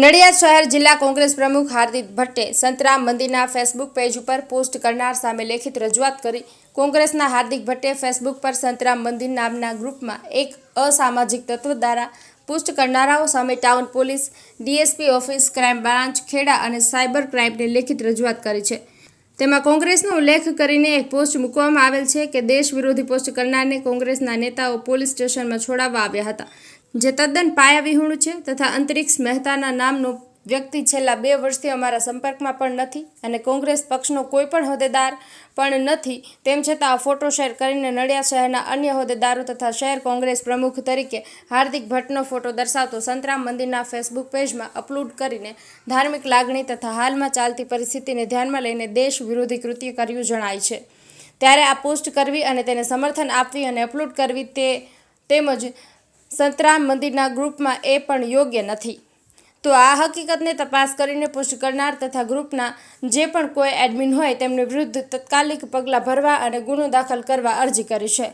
નડિયાદ શહેર જિલ્લા કોંગ્રેસ પ્રમુખ હાર્દિક ભટ્ટે સંતરામ મંદિરના ફેસબુક પેજ ઉપર પોસ્ટ કરનાર સામે લેખિત રજૂઆત કરી કોંગ્રેસના હાર્દિક ભટ્ટે ફેસબુક પર સંતરામ મંદિર નામના ગ્રુપમાં એક અસામાજિક તત્વ દ્વારા પોસ્ટ કરનારાઓ સામે town police, DSP office, crime branch, Kheda અને સાયબર ક્રાઇમને લેખિત રજૂઆત કરી છે. તેમાં કોંગ્રેસનો ઉલ્લેખ કરીને એક પોસ્ટ મૂકવામાં આવેલ છે કે દેશ વિરોધી પોસ્ટ કરનારને કોંગ્રેસના નેતાઓ પોલીસ સ્ટેશનમાં છોડાવવા આવ્યા હતા. જે તદ્દન પાયાવિહોણું છે તથા અંતરિક્ષ મહેતાના નામનો વ્યક્તિ છેલ્લા બે વર્ષથી અમારા સંપર્કમાં પણ નથી અને કોંગ્રેસ પક્ષનો કોઈ પણ હોદ્દેદાર પણ નથી. તેમ છતાં આ ફોટો શેર કરીને નડિયાદ શહેરના અન્ય હોદ્દેદારો તથા શહેર કોંગ્રેસ પ્રમુખ તરીકે હાર્દિક ભટ્ટનો ફોટો દર્શાવતો સંતરામ મંદિરના ફેસબુક પેજમાં અપલોડ કરીને ધાર્મિક લાગણી તથા હાલમાં ચાલતી પરિસ્થિતિને ધ્યાનમાં લઈને દેશ વિરોધી કૃત્ય કર્યું જણાય છે. ત્યારે આ પોસ્ટ કરવી અને તેને સમર્થન આપવી અને અપલોડ કરવી તે તેમજ સંતરામ મંદિરના ગ્રુપમાં એ પણ યોગ્ય નથી. તો આ હકીકતને તપાસ કરીને પુષ્ટ કરનાર તથા ગ્રુપના જે પણ કોઈ એડમિન હોય તેમની વિરુદ્ધ તત્કાલિક પગલાં ભરવા અને ગુનો દાખલ કરવા અરજી કરી છે.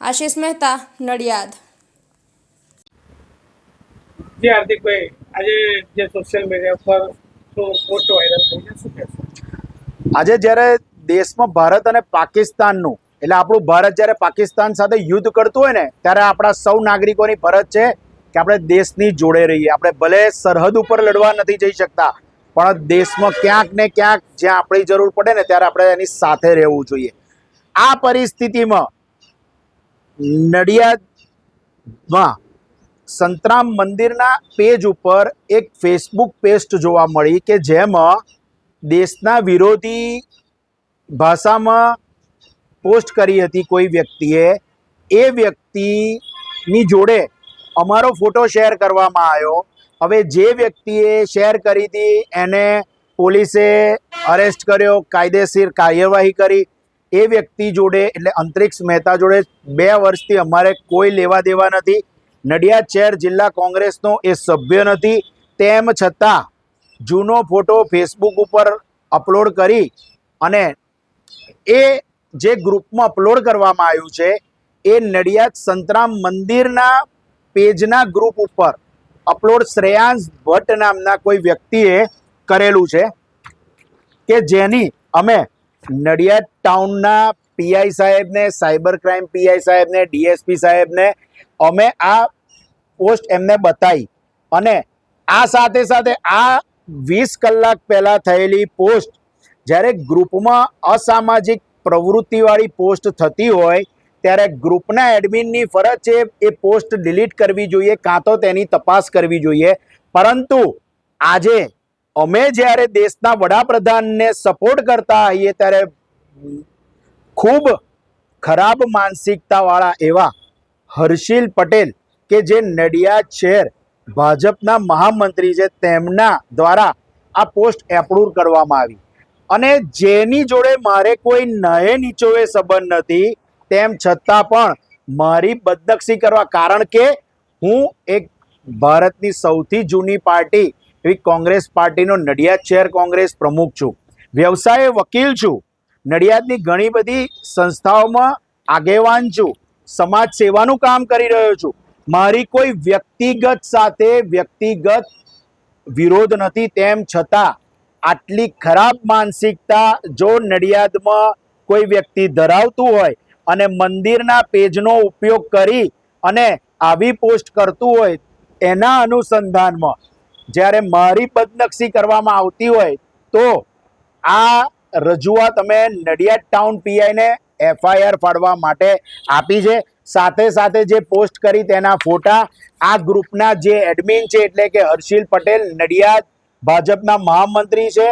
આશિષ મહેતા નડિયાદ. જી હાર્દિકભાઈ આજે જે સોશિયલ મીડિયા પર પોસ્ટ વાયરલ થઈ છે આજે જ્યારે દેશમાં ભારત અને પાકિસ્તાનનું એટલે આપણું ભારત જ્યારે પાકિસ્તાન સાથે યુદ્ધ કરતું હોય ને, ત્યારે આપણા સૌ નાગરિકોની ફરજ છે કે આપણે દેશની જોડે રહીએ. આપણે ભલે સરહદ ઉપર લડવા નથી જઈ શકતા, પણ દેશમાં ક્યાંક ને ક્યાંક જ્યાં આપણી જરૂર પડે ને, ત્યારે આપણે એની સાથે રહેવું જોઈએ. આ પરિસ્થિતિમાં નડિયાદમાં સંતરામ મંદિરના પેજ ઉપર એક ફેસબુક પેસ્ટ જોવા મળી કે જેમાં દેશના વિરોધી ભાષામાં પોસ્ટ કરી હતી કોઈ વ્યક્તિએ, એ વ્યક્તિની જોડે અમારો ફોટો શેર કરવામાં આવ્યો. હવે જે વ્યક્તિએ શેર કરી હતી, એને પોલીસે અરેસ્ટ કર્યો, કાયદેસર કાર્યવાહી કરી. એ વ્યક્તિ જોડે, એટલે અંતરિક્ષ મહેતા જોડે બે વર્ષથી અમારે કોઈ લેવા દેવા નથી. નડિયાદ શહેર જિલ્લા કોંગ્રેસનો એ સભ્ય નથી. તેમ છતાં, જૂનો ફોટો ફેસબુક ઉપર અપલોડ કરી અને એ જે ગ્રુપમાં અપલોડ કરવામાં આવ્યું છે, એ નડિયાદ સંતરામ મંદિરના પેજના ગ્રુપ ઉપર અપલોડ શ્રેયાંશ ભટ્ટ નામના કોઈ વ્યક્તિએ કરેલું છે કે જેની અમે નડિયાદ ટાઉનના પીઆઈ સાહેબને, સાયબર ક્રાઇમ પીઆઈ સાહેબને ડીએસપી સાહેબને અમે આ પોસ્ટ એમને બતાવી અને આ સાથે સાથે આ વીસ કલાક પહેલાં થયેલી પોસ્ટ જ્યારે ગ્રુપમાં અસામાજિક પ્રવૃત્તિવાળી પોસ્ટ થતી હોય, ત્યારે ગ્રુપના એડમિનની ફરજ છે એ પોસ્ટ ડિલીટ કરવી જોઈએ, કાં તો તેની તપાસ કરવી જોઈએ. પરંતુ આજે અમે જ્યારે દેશના વડાપ્રધાનને સપોર્ટ કરતા હોઈએ ત્યારે ખૂબ ખરાબ માનસિકતાવાળા એવા હર્ષિલ પટેલ કે જે નડિયાદ શહેર ભાજપના મહામંત્રી છે, તેમના દ્વારા આ પોસ્ટ એપ્રુવ કરવામાં આવી. અને જેની જોડે મારે કોઈ નયે નીચોવે સંબંધ નથી, તેમ છતાં પણ મારી બદનક્ષી કરવા, કારણ કે હું એક ભારતની સૌથી જૂની પાર્ટી, એવી કોંગ્રેસ પાર્ટીનો નડિયાદ શહેર કોંગ્રેસ પ્રમુખ છું. વ્યવસાય વકીલ છું. નડિયાદની ઘણી બધી સંસ્થાઓમાં આગેવાન છું. સમાજ સેવાનું કામ કરી રહ્યો છું. મારી કોઈ વ્યક્તિગત સાથે વ્યક્તિગત વિરોધ નથી, તેમ છતાં આટલી ખરાબ માનસિકતા જો નડિયાદમાં કોઈ વ્યક્તિ ધરાવતું હોય અને મંદિરના પેજનો ઉપયોગ કરી અને આવી પોસ્ટ કરતું હોય એના અનુસંધાનમાં જ્યારે મારી બદનક્ષી કરવામાં આવતી હોય તો આ રજૂઆત અમે નડિયાદ ટાઉન પીઆઈને એફઆઈઆર ફાડવા માટે આપી છે. સાથે સાથે જે પોસ્ટ કરી તેના ફોટા આ ગ્રુપના જે એડમિન છે એટલે કે હર્ષિલ પટેલ નડિયાદ ભાજપના મહામંત્રી છે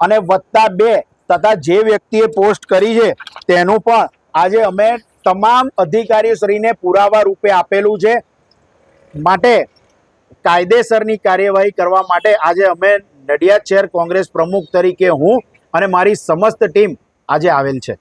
અને વત્તા બે તથા જે વ્યક્તિએ પોસ્ટ કરી છે તેનું પણ આજે અમે તમામ અધિકારીશ્રીને પુરાવા રૂપે આપેલું છે. માટે કાયદેસરની કાર્યવાહી કરવા માટે આજે અમે નડિયાદ શહેર કોંગ્રેસ પ્રમુખ તરીકે હું અને મારી સમસ્ત ટીમ આજે આવેલ છે.